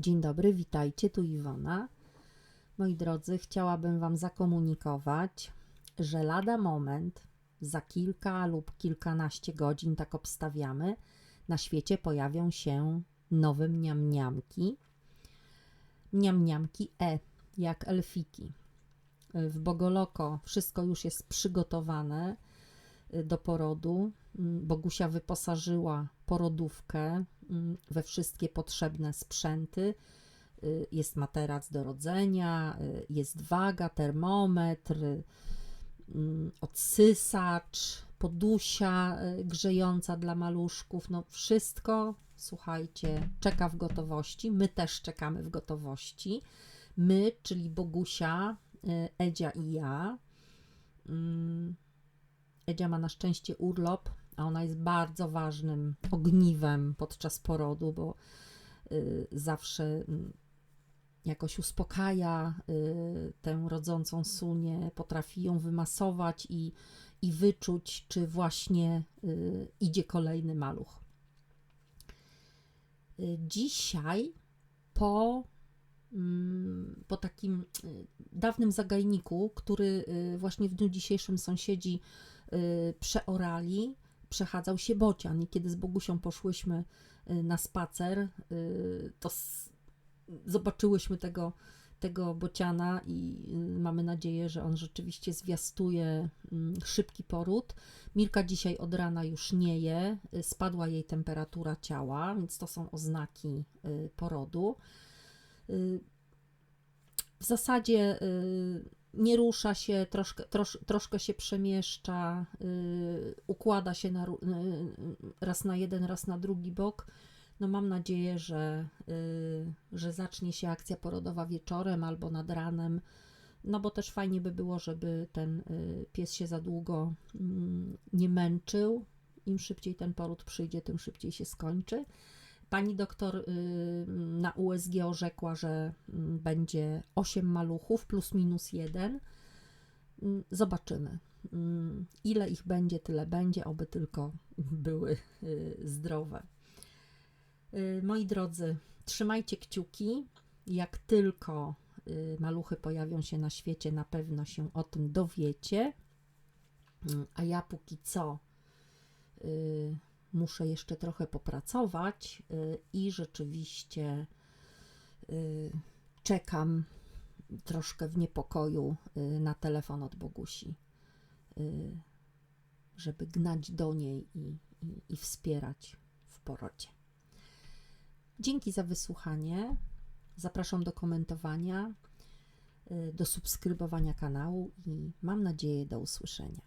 Dzień dobry, witajcie, tu Iwona. Moi drodzy, chciałabym Wam zakomunikować, że lada moment, za kilka lub kilkanaście godzin, tak obstawiamy, na świecie pojawią się nowe mniamniamki. Mniamniamki E, jak elfiki. W Bogoloko wszystko już jest przygotowane do porodu. Mm, Bogusia wyposażyła porodówkę mm, we wszystkie potrzebne sprzęty. Y, Jest materac do rodzenia, y, jest waga, termometr, y, mm, odsysacz, podusia y, grzejąca dla maluszków. No wszystko, słuchajcie, czeka w gotowości. My też czekamy w gotowości. My, czyli Bogusia, y, Edzia i ja. Edzia ma na szczęście urlop, a ona jest bardzo ważnym ogniwem podczas porodu, bo y, zawsze mm, jakoś uspokaja y, tę rodzącą sunię, potrafi ją wymasować i, i wyczuć, czy właśnie y, idzie kolejny maluch. Y, Dzisiaj po, mm, po takim y, dawnym zagajniku, który y, właśnie w dniu dzisiejszym sąsiedzi y, przeorali, przechadzał się bocian i kiedy z Bogusią poszłyśmy y, na spacer, y, to zobaczyłyśmy tego, tego bociana i y, mamy nadzieję, że on rzeczywiście zwiastuje mm, szybki poród. Mirka dzisiaj od rana już nie je, y, spadła jej temperatura ciała, więc to są oznaki y, porodu. Y, W zasadzie y, nie rusza się, troszkę, trosz, troszkę się przemieszcza, y, układa się na, ró- y, raz na jeden, raz na drugi bok. No mam nadzieję, że, y, że zacznie się akcja porodowa wieczorem albo nad ranem. No bo też fajnie by było, żeby ten y, pies się za długo mm, nie męczył. Im szybciej ten poród przyjdzie, tym szybciej się skończy. Pani doktor y, na USG orzekła, że mm, będzie 8 maluchów plus minus 1. Zobaczymy. Mm, Ile ich będzie, tyle będzie, oby tylko były y, zdrowe. Y, Moi drodzy, trzymajcie kciuki. Jak tylko maluchy pojawią się na świecie, na pewno się o tym dowiecie. Mm, A ja póki co muszę jeszcze trochę popracować y, i rzeczywiście y, czekam troszkę w niepokoju y, na telefon od Bogusi, żeby gnać do niej i, i, i wspierać w porodzie. Dzięki za wysłuchanie. Zapraszam do komentowania, do subskrybowania kanału i mam nadzieję do usłyszenia.